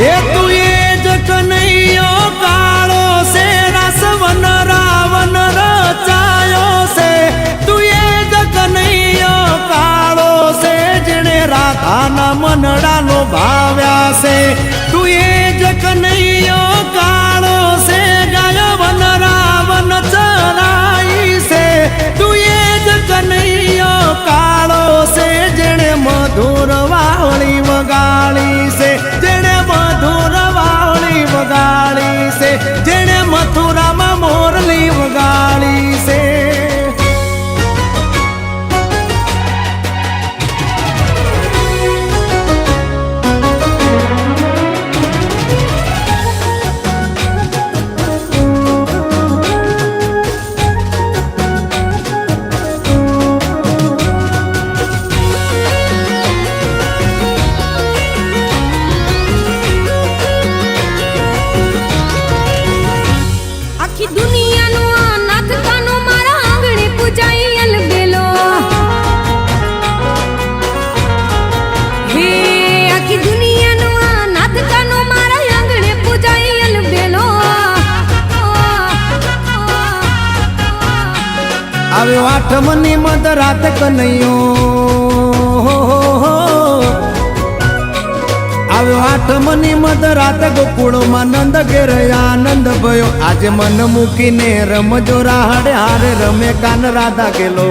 એ આખી દુનિયાનો આ નાથ કાનો મારા આંગણે પૂજાઈ અલબેલો આવ્યો આઠમની મધ રાત કનૈયો. આવ્યો આઠમની મધ રાત ગોકુળમાં નંદ ઘેર આનંદ ભયો. આજે મન મૂકીને રમજો રાહડે, હારે રમે કાન રાધા ગેલો.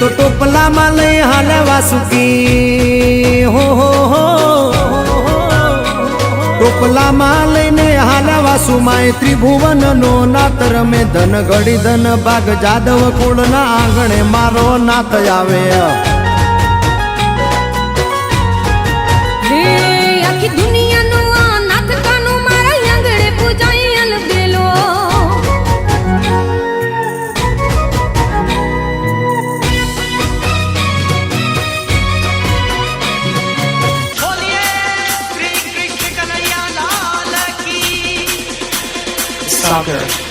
તો ટોપલામાં લઈ હાલવા વાસુકી હો હો હો, ટોપલામાં લઈને હાલવા સુમાય ત્રિભુવન નો નાથ રમે ધન ઘડી ધન ભાગ જાદવ કુળના આંગણે મારો નાત આવે. soccer.